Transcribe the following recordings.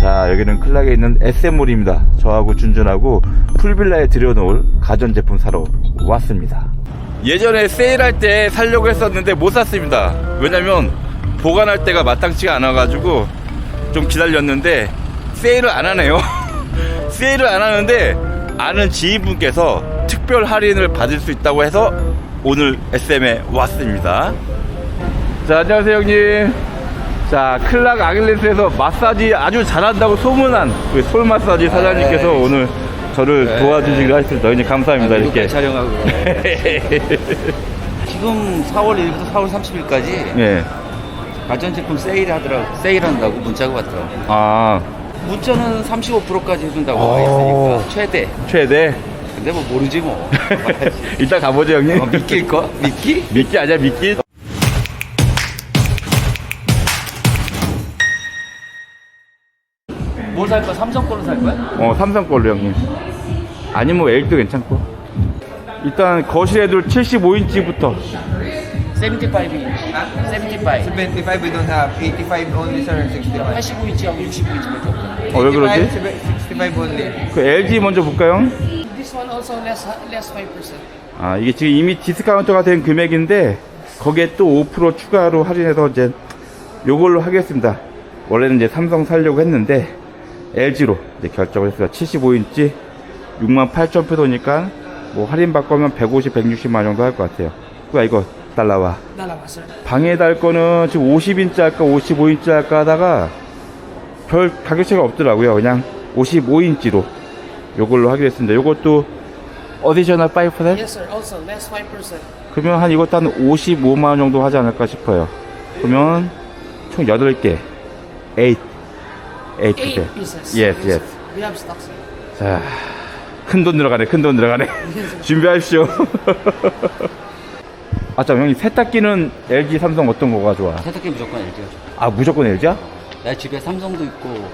자 여기는 클락에 있는 SM몰입니다. 저하고 준준하고 풀빌라에 들여놓을 가전제품 사러 왔습니다. 예전에 세일할 때 살려고 했었는데 못 샀습니다. 왜냐면 보관할 때가 마땅치가 않아가지고 좀 기다렸는데 세일을 안 하네요. 세일을 안 하는데 아는 지인분께서 특별 할인을 받을 수 있다고 해서 오늘 SM에 왔습니다. 자 안녕하세요 형님 자 클락 아길레스에서 마사지 아주 잘한다고 소문난 우리 솔 마사지 사장님께서 네. 오늘 저를 네. 도와주시기로 하셨습니다 형님 감사합니다 이렇게 촬영하고 지금 4월 1일부터 4월 30일까지 예. 가전 제품 세일 하더라고 세일한다고 문자가 왔더라고 아 문자는 35%까지 해준다고 오. 와 있으니까 최대 최대 근데 뭐 모르지 뭐 이따 가보죠 형님 어, 믿길 거? 믿기? 미끼 아니야 미끼 살 거야? 삼성 걸로 살 거야? 어 삼성 걸로 형님 아니면 뭐 LG도 괜찮고 일단 거실에도 75인치부터 75인치 75 75 we don't have. 85 only sir. 65. 85인치하고 65인치밖에 없다 어 왜 그러지? 65 only. 그 LG 먼저 볼까요? This one also less less 5%. 아 이게 지금 이미 디스카운트가 된 금액인데 거기에 또 5% 추가로 할인해서 이제 요걸로 하겠습니다 원래는 이제 삼성 살려고 했는데 LG로 이제 결정을 했어요 75인치 68,000페소니까 뭐 할인 받고 하면 150, 160만 정도 할 것 같아요 그야 이거 달라와 sir. 방에 달 거는 지금 50인치 할까 55인치 할까 하다가 별 가격 차이가 없더라고요 그냥 55인치로 요걸로 하기로 했습니다 요것도 어디셔널 5%? Yes, sir. Also less 5%. 그러면 한 이것도 한 55만 원 정도 하지 않을까 싶어요 그러면 총 8개 8 8 Eight 개 pieces. Yes, yes. We have stock, sir. 자, 큰 돈 들어가네, 큰 돈 들어가네. 준비하십시오. 아, 참, 형님, 세탁기는 LG, 삼성 어떤 거가 좋아? 세탁기 무조건 LG가 좋아 아, 무조건 LG야? 내 집에 삼성도 있고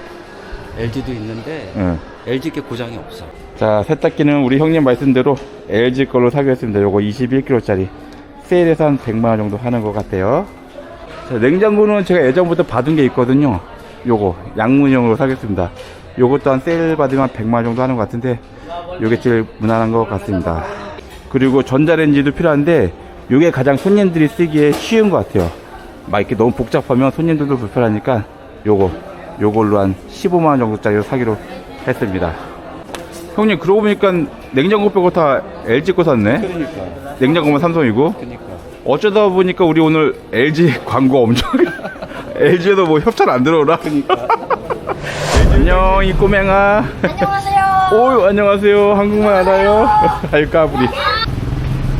LG도 있는데 응. LG 게 고장이 없어 자, 세탁기는 우리 형님 말씀대로 LG 걸로 사기로 요거 21kg짜리. 세일해서 한 100만원 정도 하는 것 같아요. 자, 냉장고는 제가 예전부터 받은 게 있거든요. 요거, 양문형으로 사겠습니다. 요것도 한 세일 받으면 한 100만원 정도 하는 것 같은데, 요게 제일 무난한 것 같습니다. 그리고 전자레인지도 필요한데, 요게 가장 손님들이 쓰기에 쉬운 것 같아요. 막 이렇게 너무 복잡하면 손님들도 불편하니까, 요거, 요걸로 한 15만원 정도짜리로 사기로 했습니다. 형님 그러고 보니까 냉장고 빼고 다 LG 거 샀네 그러니까 냉장고만 삼성이고 그러니까 어쩌다 보니까 우리 오늘 LG 광고 엄청 LG에도 뭐 협찬 안 들어오나? 그러니까. 안녕 이 꼬맹아. 안녕하세요. 오 안녕하세요. 한국말 알아요? 아유 까불이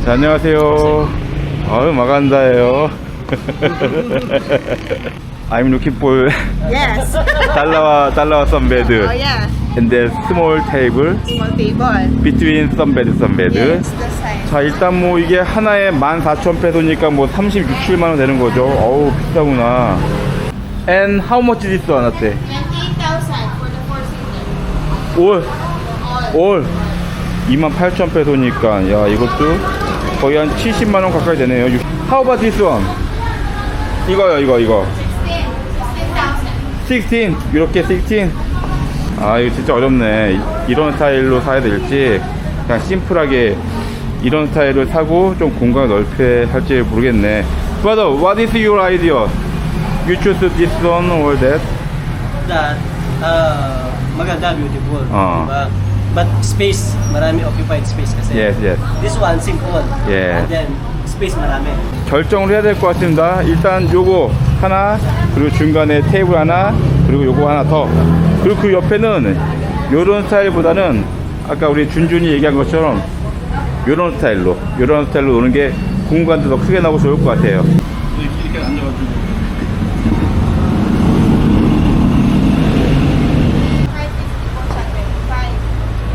자 안녕하세요. 아유 마간다예요. I'm looking for Yes. 달라와 달라와 some bed Oh yeah. And then small table Small table. between some bed some bed Yes, the size. 자 일단 뭐 이게 하나에 14,000페소니까 뭐 36, 7만 원 되는 거죠 어우 비싸구나 And how much is this one 어때? 28,000 for the four seater. 올! 올! 28,000페소니까 야 이것도 거의 한 70만 원 가까이 되네요 How about this one? 이거요 이거 이거 16. 16,000. 16 이렇게 16 아 이거 진짜 어렵네 이- 이런 스타일로 사야 될지 그냥 심플하게 이런 스타일을 사고 좀 공간을 넓게 할지 모르겠네 Brother, what is your idea? You choose this one or that? that uh, maganda, beautiful. Oo. Diba? But space, marami occupied space kasi. Yes, yes This one, simple. Yeah. And then, space marami. 결정을 해야 될 것 같습니다 일단 요거 하나 그리고 중간에 테이블 하나 그리고 요거 하나 더 그리고 그 옆에는 요런 스타일보다는 아까 우리 준준이 얘기한 것처럼 요런 스타일로 요런 스타일로 노는 게 공간도 더 크게 나고 좋을 것 같아요. 이렇게 앉아가지고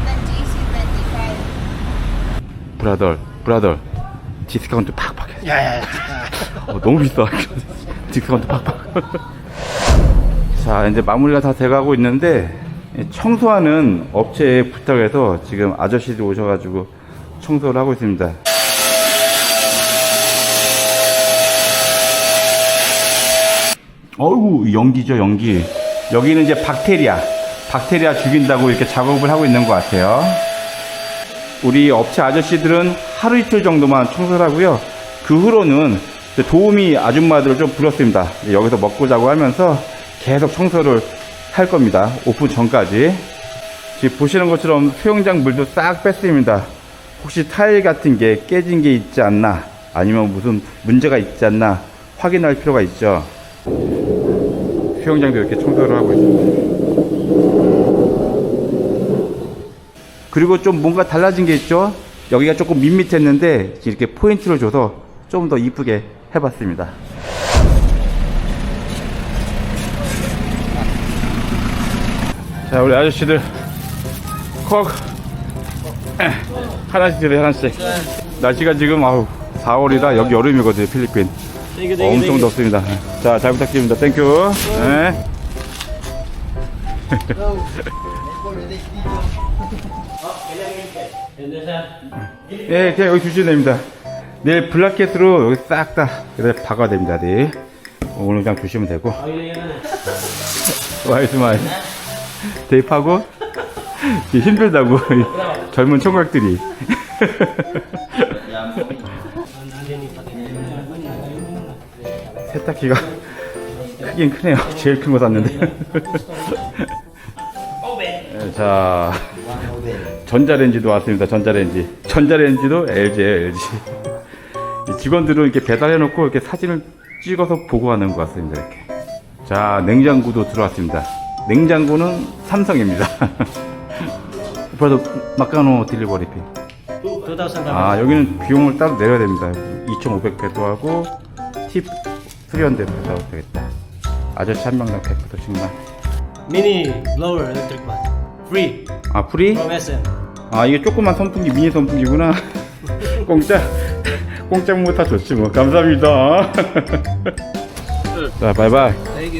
Then GC 25. 브라더 브라더. 디스카운트 팍팍 해 야야야. 어, 너무 비싸. 디스카운트 팍팍 자 이제 마무리가 다 돼가고 있는데 청소하는 업체에 부탁해서 지금 아저씨들 오셔가지고 청소를 하고 있습니다 어우 연기죠 연기 여기는 이제 박테리아, 박테리아 죽인다고 이렇게 작업을 하고 있는 것 같아요. 우리 업체 아저씨들은 하루 이틀 정도만 청소를 하고요. 그 후로는 도우미 아줌마들을 좀 불렀습니다. 여기서 먹고 자고 하면서 계속 청소를 할 겁니다. 오픈 전까지. 지금 보시는 것처럼 수영장 물도 싹 뺐습니다. 혹시 타일 같은 게 깨진 게 있지 않나 아니면 무슨 문제가 있지 않나 확인할 필요가 있죠. 수영장도 이렇게 청소를 하고 있습니다. 그리고 좀 뭔가 달라진 게 있죠. 여기가 조금 밋밋했는데 이렇게 포인트를 줘서 좀 더 이쁘게 해봤습니다. 자, 우리 아저씨들 콕 에, 하나씩 드려 하나씩. 날씨가 지금 아우 4월이라 여기 여름이거든요 필리핀. 엄청 덥습니다. 자, 잘 부탁드립니다. 땡큐. 네. 예, 그냥 여기 주시면 됩니다. 내일 블라켓으로 여기 싹다 박아야 됩니다. 네. 오늘 그냥 주시면 되고. 와이스 마이. 대입하고 힘들다고 이 젊은 총각들이. 세탁기가 크긴 크네요. 제일 큰 거 샀는데. 네, 자, 전자레인지도 왔습니다. 전자레인지. 전자레인지도 LG예요, LG. 이 직원들은 이렇게 배달해 놓고 이렇게 사진을 찍어서 보고하는 것 같습니다. 이렇게. 자, 냉장고도 들어왔습니다. 냉장고는 삼성입니다. 오빠도 마카노 딜리버리 피. 2,000 아, 여기는 비용을 따로 내려야 됩니다. 2,500 배도하고 팁 300 배도하고 되겠다. 아저씨 한 명당 100 배도씩만. Mini blower electric fan. Free 아, 프리? from SM. 아, 이게 조그만 선풍기, 미니 선풍기구나. 공짜, 공짜 뭐다 좋지 뭐. 감사합니다. 자, 바이바이.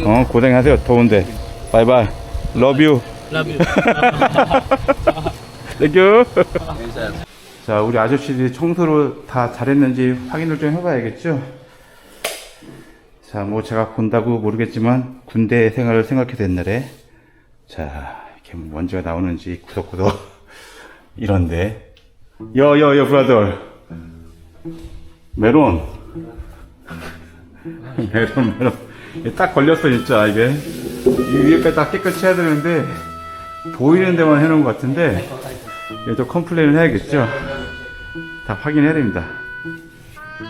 어, 고생하세요. 더운데. 바이 바이. Love you. Love you. 땡큐. 자, 우리 아저씨들이 청소를 다 잘했는지 확인을 좀 해봐야겠죠? 자, 뭐 제가 본다고 모르겠지만 군대 생활을 생각해서 옛날에 자, 이렇게 먼지가 나오는지 구석구석 이런데 여 여 여 브라더 메론 메론 메론 딱 걸렸어 진짜 이게 이 위에까지 다 깨끗이 해야 되는데 보이는 데만 해놓은 것 같은데 얘도 컴플레인을 해야겠죠? 다 확인해야 됩니다.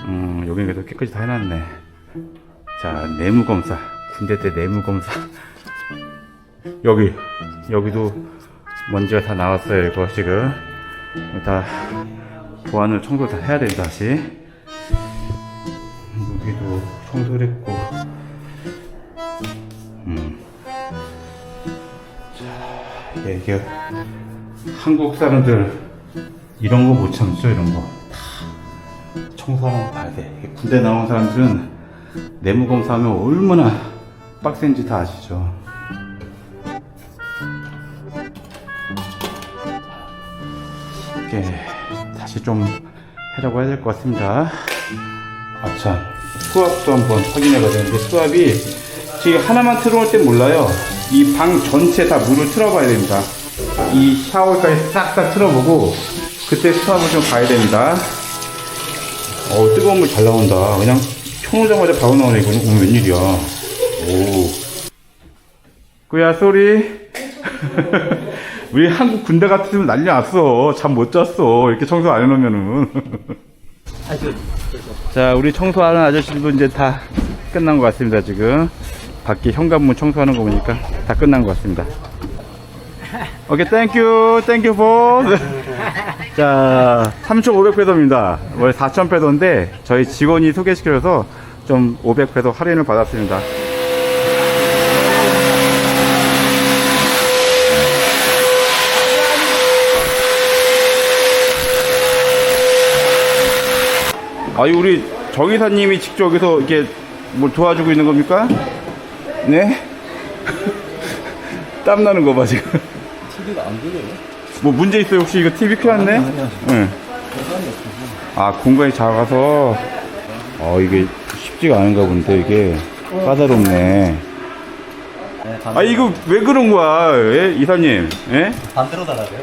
음 여기 그래도 깨끗이 다 해놨네. 자 내무검사. 군대 때 내무검사. 여기 여기도 먼지가 다 나왔어요 이거 지금. 다 보안을 청소 다 해야 된다 다시. 여기도 청소를 자 이게, 한국 사람들 이런 거 못 참죠 이런 거거 봐야 돼 군대 나온 사람들은 내무 검사하면 얼마나 빡센지 다 아시죠 이게 다시 좀 하려고 해야 될 것 같습니다. 아참 수압도 한번 확인해봐야 되는데 수압이 지금 하나만 틀어놓을 땐 몰라요. 이 방 전체 다 물을 틀어봐야 됩니다. 이 샤워까지 싹싹 틀어보고 그때 수압을 좀 봐야 됩니다. 어 뜨거운 물 잘 나온다. 그냥 켜놓자마자 바로 나오네 이거. 오 웬일이야. 오. 꾸야 소리. 우리 한국 군대 같으면 난리 났어. 잠 못 잤어. 이렇게 청소 안 해놓으면은. 자, 우리 청소하는 아저씨들도 이제 다 끝난 것 같습니다, 지금. 밖에 현관문 청소하는 거 보니까 다 끝난 것 같습니다. 오케이, 땡큐, 땡큐 포. 자, 3,500배도입니다. 원래 4,000배도인데 저희 직원이 소개시켜줘서 좀 500배도 할인을 받았습니다. 아니 우리 정의사님이 직접 여기서 이렇게 뭘 도와주고 있는 겁니까? 네? 땀 나는 거 봐 지금. TV가 안 들려요? 뭐 문제 있어요 혹시 이거 TV 켜놨네? 응. 아 공간이 작아서 어 이게 쉽지가 않은가 본데 이게 까다롭네. 반, 아 이거 왜 그런 거야 예? 이사님 예? 반대로 달아야 돼요.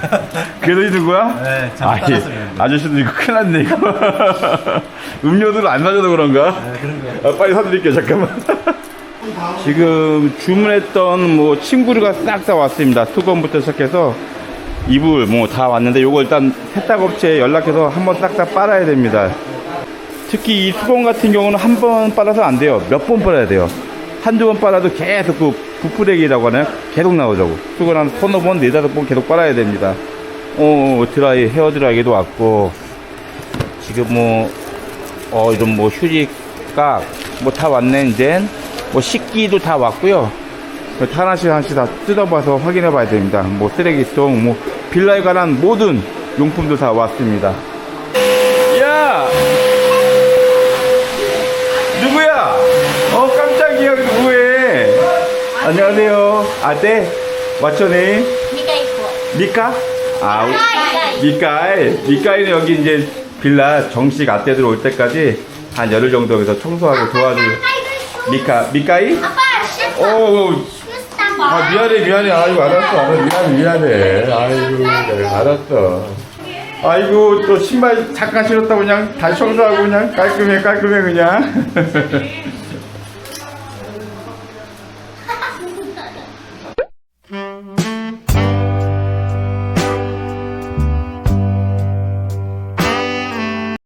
그래도 있는 거야? 네, 잘못 따랐어요. 아저씨도 이거 큰일 났네 이거 음료들을 안 사줘서 그런가? 네, 그런 거예요. 아, 빨리 사드릴게요 잠깐만 지금 주문했던 뭐 침구류가 싹 다 왔습니다 수건부터 시작해서 이불 뭐 다 왔는데 요거 일단 세탁업체에 연락해서 한번 싹 다 빨아야 됩니다 특히 이 수건 같은 경우는 한 번 빨아서 안 돼요 몇 번 빨아야 돼요 한두 번 빨아도 계속 그 부풀레기라고 하나요? 계속 나오자고 수건 한 서너 번 네다섯 번 계속 빨아야 됩니다 어 드라이 헤어 드라이기도 왔고 지금 뭐, 어, 이런 뭐 휴지각, 뭐 다 왔네, 이제. 뭐 식기도 다 왔고요. 하나씩 하나씩 다 뜯어봐서 확인해 봐야 됩니다. 뭐 쓰레기통, 뭐 빌라에 관한 모든 용품도 다 왔습니다. 야! 어, 깜짝이야, 누구해? 안녕하세요. 아떼? Your name? Mikay po. 미카? 아. 미카엘. 미카엘은 여기 이제 빌라 정식 아떼들 올 때까지 한 열흘 정도 여기서 청소하고 도와줄 미카, 미카이? Shift 오, Gusto mo? 아, 미안해, 미안해. 아이고, 알았어, 알았어. 미안해, 미안해. 아이고, 네, 알았어. 아이고, 또 신발 잠깐 신었다고 그냥 다시 청소하고 그냥 깔끔해, 깔끔해, 그냥.